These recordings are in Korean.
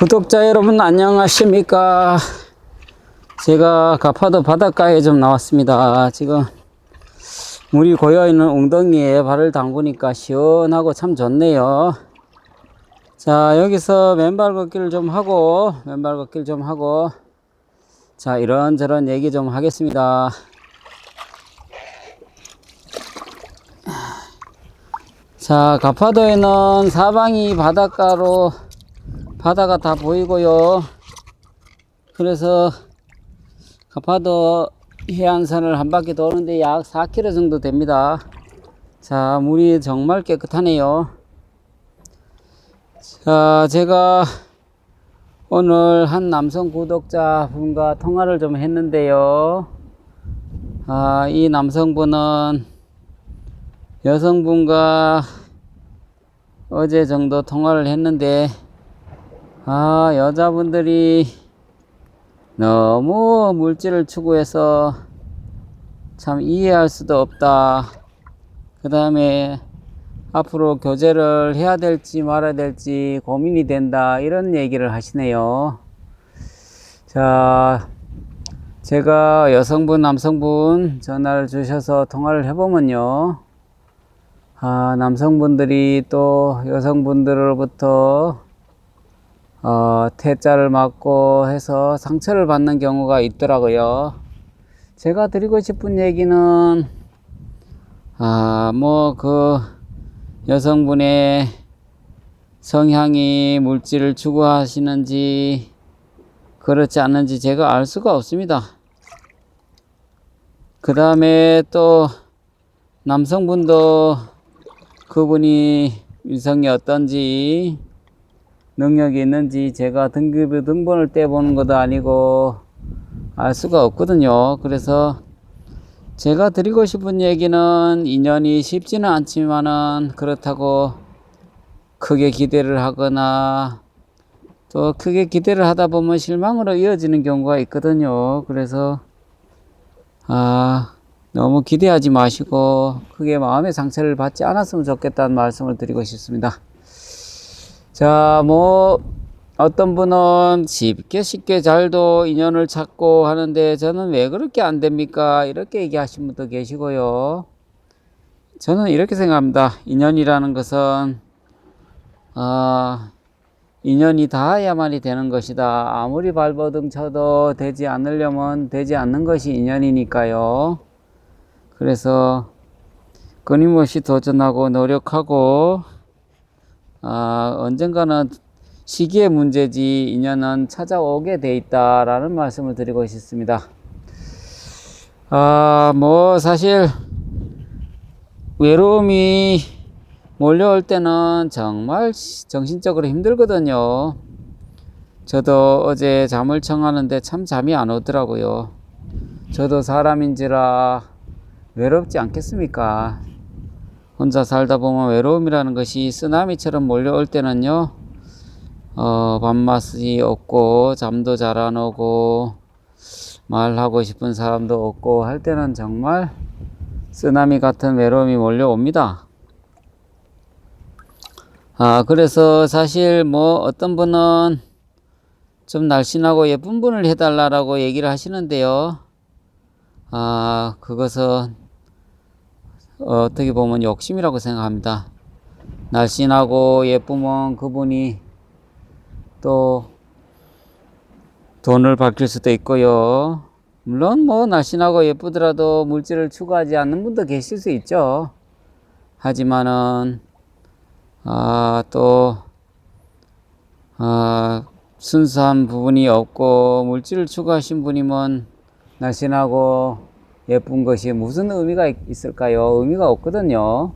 구독자 여러분 안녕하십니까? 제가 가파도 바닷가에 좀 나왔습니다. 지금 물이 고여있는 웅덩이에 발을 담그니까 시원하고 참 좋네요. 자 여기서 맨발 걷기를 좀 하고 맨발 걷기를 좀 하고 자 이런저런 얘기 좀 하겠습니다. 자 가파도에는 사방이 바닷가로 바다가 다 보이고요. 그래서 가파도 해안선을 한 바퀴 도는데 약 4km 정도 됩니다. 자, 물이 정말 깨끗하네요. 자, 제가 오늘 한 남성 구독자 분과 통화를 좀 했는데요. 아, 이 남성분은 여성분과 어제 정도 통화를 했는데 아, 여자분들이 너무 물질을 추구해서 참 이해할 수도 없다. 그 다음에 앞으로 교제를 해야 될지 말아야 될지 고민이 된다. 이런 얘기를 하시네요. 자, 제가 여성분, 남성분 전화를 주셔서 통화를 해보면요. 아, 남성분들이 또 여성분들로부터 어, 태자를 맞고 해서 상처를 받는 경우가 있더라고요. 제가 드리고 싶은 얘기는, 아, 뭐, 그, 여성분의 성향이 물질을 추구하시는지, 그렇지 않는지 제가 알 수가 없습니다. 그 다음에 또, 남성분도 그분이 유성이 어떤지, 능력이 있는지 제가 등급 등본을 떼보는 것도 아니고 알 수가 없거든요. 그래서 제가 드리고 싶은 얘기는 인연이 쉽지는 않지만은 그렇다고 크게 기대를 하거나 또 크게 기대를 하다 보면 실망으로 이어지는 경우가 있거든요. 그래서 아 너무 기대하지 마시고 크게 마음의 상처를 받지 않았으면 좋겠다는 말씀을 드리고 싶습니다. 자, 뭐, 어떤 분은 쉽게 쉽게 잘도 인연을 찾고 하는데 저는 왜 그렇게 안 됩니까? 이렇게 얘기하신 분도 계시고요. 저는 이렇게 생각합니다. 인연이라는 것은, 어, 인연이 닿아야만이 되는 것이다. 아무리 발버둥 쳐도 되지 않으려면 되지 않는 것이 인연이니까요. 그래서 끊임없이 도전하고 노력하고 아, 언젠가는 시기의 문제지 인연은 찾아오게 돼 있다라는 말씀을 드리고 싶습니다. 아, 뭐 사실 외로움이 몰려올 때는 정말 정신적으로 힘들거든요. 저도 어제 잠을 청하는데 참 잠이 안 오더라고요. 저도 사람인지라 외롭지 않겠습니까? 혼자 살다 보면 외로움이라는 것이 쓰나미처럼 몰려올 때는요, 어, 밥맛이 없고, 잠도 잘 안 오고, 말하고 싶은 사람도 없고, 할 때는 정말 쓰나미 같은 외로움이 몰려옵니다. 아, 그래서 사실 뭐 어떤 분은 좀 날씬하고 예쁜 분을 해달라고 얘기를 하시는데요. 아, 그것은 어, 어떻게 보면 욕심이라고 생각합니다. 날씬하고 예쁘면 그분이 또 돈을 받길 수도 있고요. 물론 뭐 날씬하고 예쁘더라도 물질을 추구하지 않는 분도 계실 수 있죠. 하지만은 아, 또 아, 순수한 부분이 없고 물질을 추구하신 분이면 날씬하고 예쁜 것이 무슨 의미가 있을까요? 의미가 없거든요.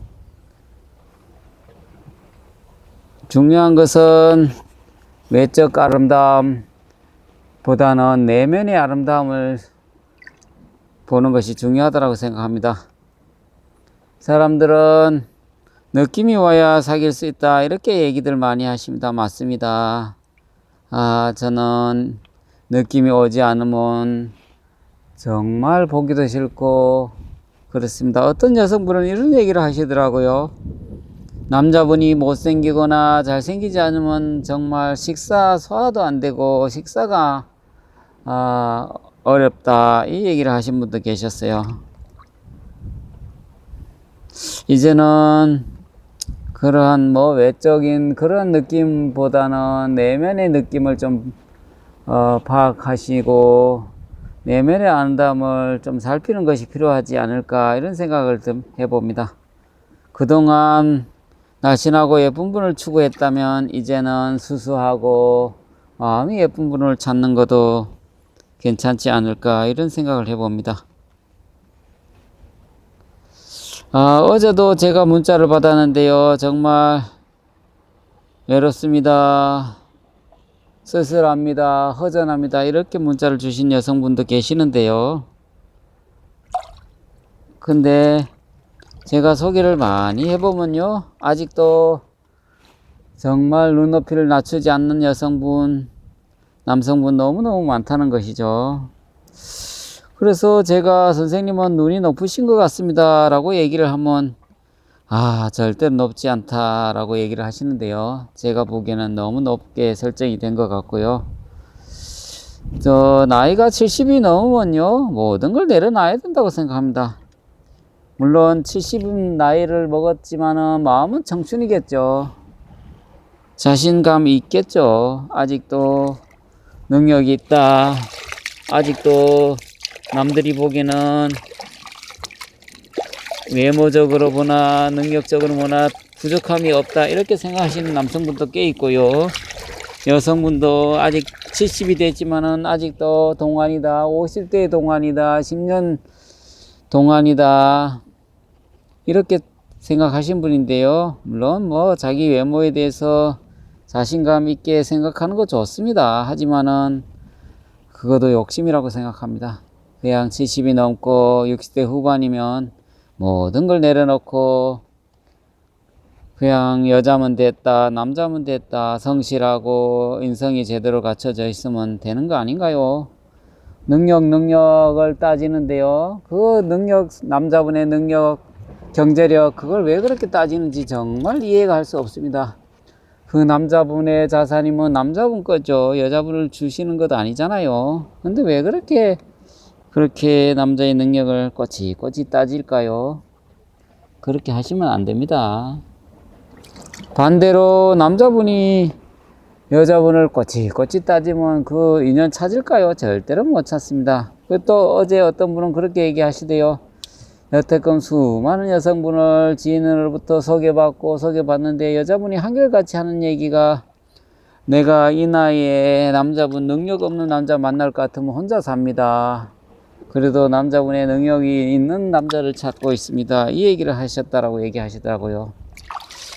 중요한 것은 외적 아름다움 보다는 내면의 아름다움을 보는 것이 중요하다고 생각합니다. 사람들은 느낌이 와야 사귈 수 있다 이렇게 얘기들 많이 하십니다. 맞습니다. 아 저는 느낌이 오지 않으면 정말 보기도 싫고 그렇습니다. 어떤 여성분은 이런 얘기를 하시더라고요. 남자분이 못생기거나 잘생기지 않으면 정말 식사 소화도 안 되고 식사가 아, 어렵다 이 얘기를 하신 분도 계셨어요. 이제는 그러한 뭐 외적인 그런 느낌보다는 내면의 느낌을 좀 어, 파악하시고 내면의 아름다움을 좀 살피는 것이 필요하지 않을까 이런 생각을 좀 해봅니다. 그동안 날씬하고 예쁜 분을 추구했다면 이제는 수수하고 마음이 예쁜 분을 찾는 것도 괜찮지 않을까 이런 생각을 해봅니다. 아, 어제도 제가 문자를 받았는데요. 정말 외롭습니다. 쓸쓸합니다. 허전합니다. 이렇게 문자를 주신 여성분도 계시는데요. 근데 제가 소개를 많이 해보면요. 아직도 정말 눈높이를 낮추지 않는 여성분, 남성분 너무너무 많다는 것이죠. 그래서 제가 선생님은 눈이 높으신 것 같습니다. 라고 얘기를 하면, 아, 절대 높지 않다라고 얘기를 하시는데요. 제가 보기에는 너무 높게 설정이 된 것 같고요. 저, 나이가 70이 넘으면요, 모든 걸 내려놔야 된다고 생각합니다. 물론 70은 나이를 먹었지만은 마음은 청춘이겠죠. 자신감이 있겠죠. 아직도 능력이 있다. 아직도 남들이 보기에는 외모적으로 보나 능력적으로 보나 부족함이 없다. 이렇게 생각하시는 남성분도 꽤 있고요. 여성분도 아직 70이 됐지만은 아직도 동안이다. 50대 동안이다. 10년 동안이다. 이렇게 생각하신 분인데요. 물론 뭐 자기 외모에 대해서 자신감 있게 생각하는 거 좋습니다. 하지만은 그것도 욕심이라고 생각합니다. 그냥 70이 넘고 60대 후반이면 모든 걸 내려놓고 그냥 여자면 됐다, 남자면 됐다, 성실하고 인성이 제대로 갖춰져 있으면 되는 거 아닌가요? 능력, 능력을 따지는데요. 그 능력, 남자분의 능력, 경제력, 그걸 왜 그렇게 따지는지 정말 이해가 할 수 없습니다. 그 남자분의 자산이면 남자분 거죠. 여자분을 주시는 것 아니잖아요. 근데 왜 그렇게, 그렇게 남자의 능력을 꼬치 꼬치 따질까요? 그렇게 하시면 안 됩니다. 반대로 남자분이 여자분을 꼬치꼬치 따지면 그 인연 찾을까요? 절대로 못 찾습니다. 그또 어제 어떤 분은 그렇게 얘기하시대요. 여태껏 수많은 여성분을 지인으로부터 소개받고 소개받는데 여자분이 한결같이 하는 얘기가 내가 이 나이에 남자분 능력 없는 남자 만날 것 같으면 혼자 삽니다. 그래도 남자분의 능력이 있는 남자를 찾고 있습니다. 이 얘기를 하셨다라고 얘기하시더라고요.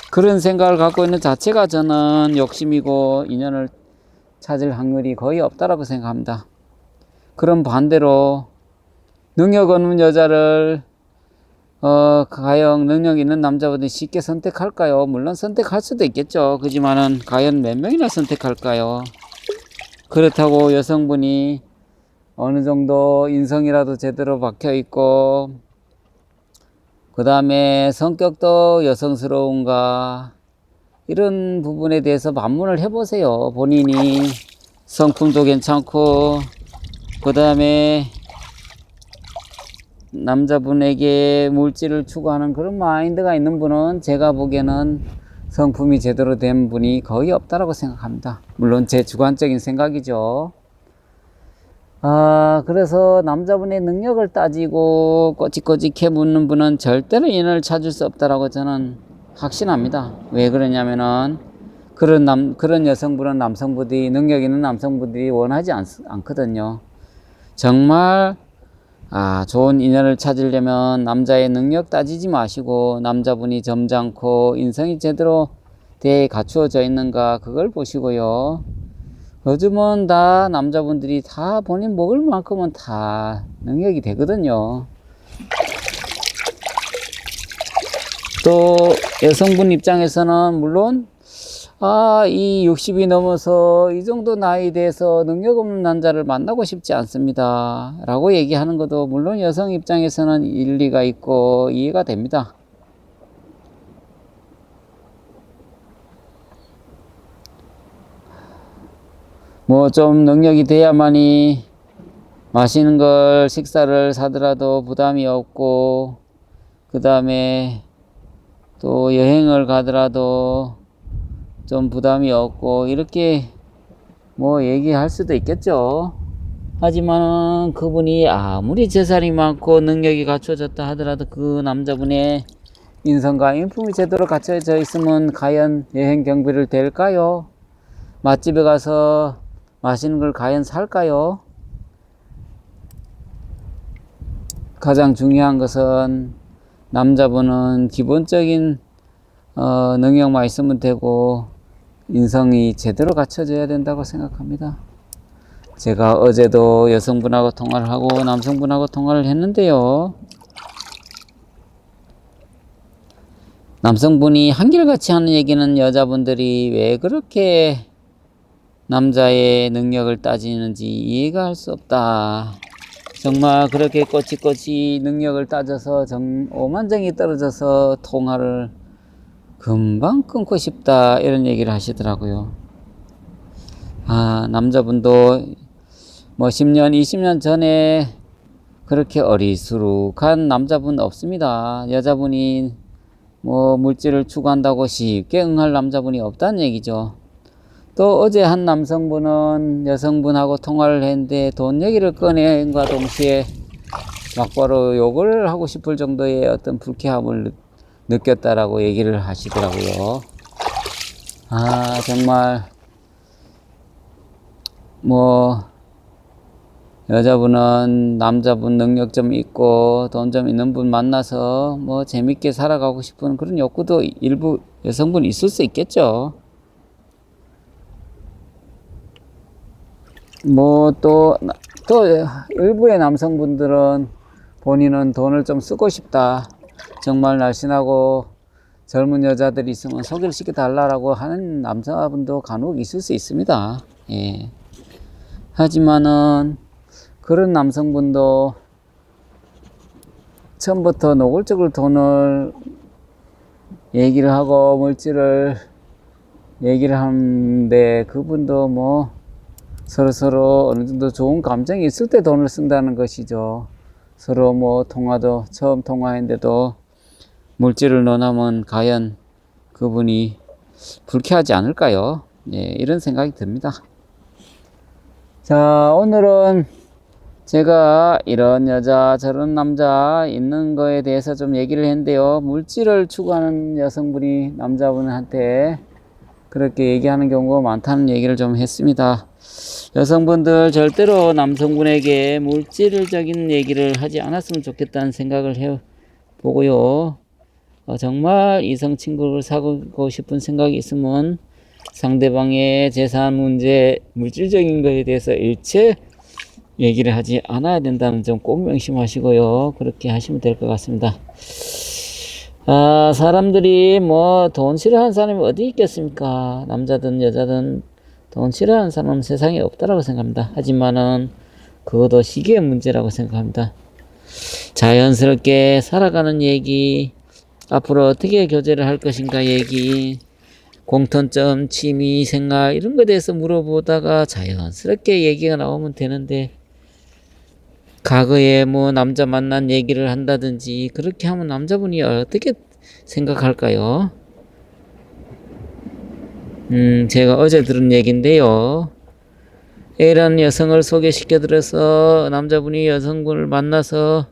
그런 생각을 갖고 있는 자체가 저는 욕심이고 인연을 찾을 확률이 거의 없다라고 생각합니다. 그럼 반대로 능력 없는 여자를 어, 과연 능력 있는 남자분이 쉽게 선택할까요? 물론 선택할 수도 있겠죠. 그지만은 과연 몇 명이나 선택할까요? 그렇다고 여성분이 어느 정도 인성이라도 제대로 박혀 있고 그 다음에 성격도 여성스러운가 이런 부분에 대해서 반문을 해보세요. 본인이 성품도 괜찮고 그 다음에 남자분에게 물질을 추구하는 그런 마인드가 있는 분은 제가 보기에는 성품이 제대로 된 분이 거의 없다라고 생각합니다. 물론 제 주관적인 생각이죠. 아, 그래서 남자분의 능력을 따지고 꼬치꼬치해 묻는 분은 절대로 인연을 찾을 수 없다라고 저는 확신합니다. 왜 그러냐면은 그런 남, 그런 여성분은 남성분들이, 능력 있는 남성분들이 원하지 않, 않거든요. 정말, 아, 좋은 인연을 찾으려면 남자의 능력 따지지 마시고 남자분이 점잖고 인성이 제대로 돼 갖추어져 있는가 그걸 보시고요. 요즘은 다 남자분들이 다 본인 먹을 만큼은 다 능력이 되거든요. 또 여성분 입장에서는 물론 아, 이 60이 넘어서 이 정도 나이 돼서 능력 없는 남자를 만나고 싶지 않습니다. 라고 얘기하는 것도 물론 여성 입장에서는 일리가 있고 이해가 됩니다. 뭐 좀 능력이 돼야만이 맛있는 걸 식사를 사더라도 부담이 없고 그 다음에 또 여행을 가더라도 좀 부담이 없고 이렇게 뭐 얘기할 수도 있겠죠. 하지만 그분이 아무리 재산이 많고 능력이 갖춰졌다 하더라도 그 남자분의 인성과 인품이 제대로 갖춰져 있으면 과연 여행 경비를 댈까요? 맛집에 가서 맛있는 걸 과연 살까요? 가장 중요한 것은 남자분은 기본적인 어, 능력만 있으면 되고 인성이 제대로 갖춰져야 된다고 생각합니다. 제가 어제도 여성분하고 통화를 하고 남성분하고 통화를 했는데요. 남성분이 한결같이 하는 얘기는 여자분들이 왜 그렇게 남자의 능력을 따지는지 이해가 할 수 없다. 정말 그렇게 꼬치꼬치 능력을 따져서 정, 오만정이 떨어져서 통화를 금방 끊고 싶다. 이런 얘기를 하시더라고요. 아, 남자분도 뭐 10년, 20년 전에 그렇게 어리수룩한 남자분 없습니다. 여자분이 뭐 물질을 추구한다고 쉽게 응할 남자분이 없다는 얘기죠. 또 어제 한 남성분은 여성분하고 통화를 했는데 돈 얘기를 꺼낸과 동시에 막바로 욕을 하고 싶을 정도의 어떤 불쾌함을 느- 느꼈다라고 얘기를 하시더라고요. 아, 정말, 뭐, 여자분은 남자분 능력 좀 있고 돈 좀 있는 분 만나서 뭐 재밌게 살아가고 싶은 그런 욕구도 일부 여성분 있을 수 있겠죠. 뭐 또 또 일부의 남성분들은 본인은 돈을 좀 쓰고 싶다. 정말 날씬하고 젊은 여자들이 있으면 소개를 시켜 달라라고 하는 남자분도 간혹 있을 수 있습니다. 예. 하지만은 그런 남성분도 처음부터 노골적으로 돈을 얘기를 하고 물질을 얘기를 하는데 그분도 뭐 서로 서로 어느 정도 좋은 감정이 있을 때 돈을 쓴다는 것이죠. 서로 뭐 통화도 처음 통화했는데도 물질을 논하면 과연 그분이 불쾌하지 않을까요? 예, 이런 생각이 듭니다. 자, 오늘은 제가 이런 여자, 저런 남자 있는 거에 대해서 좀 얘기를 했는데요. 물질을 추구하는 여성분이 남자분한테 그렇게 얘기하는 경우가 많다는 얘기를 좀 했습니다. 여성분들 절대로 남성분에게 물질적인 얘기를 하지 않았으면 좋겠다는 생각을 해 보고요. 어, 정말 이성 친구를 사귀고 싶은 생각이 있으면 상대방의 재산 문제, 물질적인 것에 대해서 일체 얘기를 하지 않아야 된다는 점 꼭 명심하시고요. 그렇게 하시면 될 것 같습니다. 아, 사람들이 뭐 돈 싫어하는 사람이 어디 있겠습니까? 남자든 여자든 돈 싫어하는 사람은 세상에 없다라고 생각합니다. 하지만은 그것도 시기의 문제라고 생각합니다. 자연스럽게 살아가는 얘기, 앞으로 어떻게 교제를 할 것인가 얘기, 공통점, 취미, 생활 이런 거에 대해서 물어보다가 자연스럽게 얘기가 나오면 되는데 과거에 뭐 남자 만난 얘기를 한다든지 그렇게 하면 남자분이 어떻게 생각할까요? 음, 제가 어제 들은 얘기인데요. A라는 여성을 소개시켜드려서 남자분이 여성분을 만나서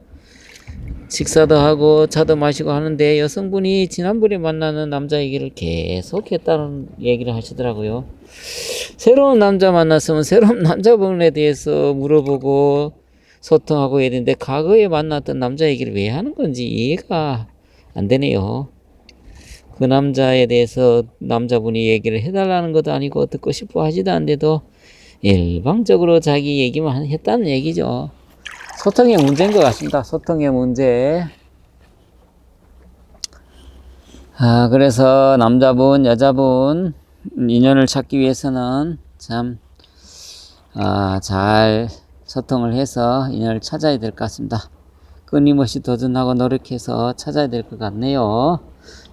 식사도 하고 차도 마시고 하는데 여성분이 지난번에 만나는 남자 얘기를 계속 했다는 얘기를 하시더라고요. 새로운 남자 만났으면 새로운 남자분에 대해서 물어보고 소통하고 해야 되는데 과거에 만났던 남자 얘기를 왜 하는 건지 이해가 안 되네요. 그 남자에 대해서 남자분이 얘기를 해달라는 것도 아니고 듣고 싶어 하지도 않는데도 일방적으로 자기 얘기만 했다는 얘기죠. 소통의 문제인 것 같습니다. 소통의 문제. 아, 그래서 남자분, 여자분 인연을 찾기 위해서는 참, 아, 잘 소통을 해서 인연을 찾아야 될 것 같습니다. 끊임없이 도전하고 노력해서 찾아야 될 것 같네요.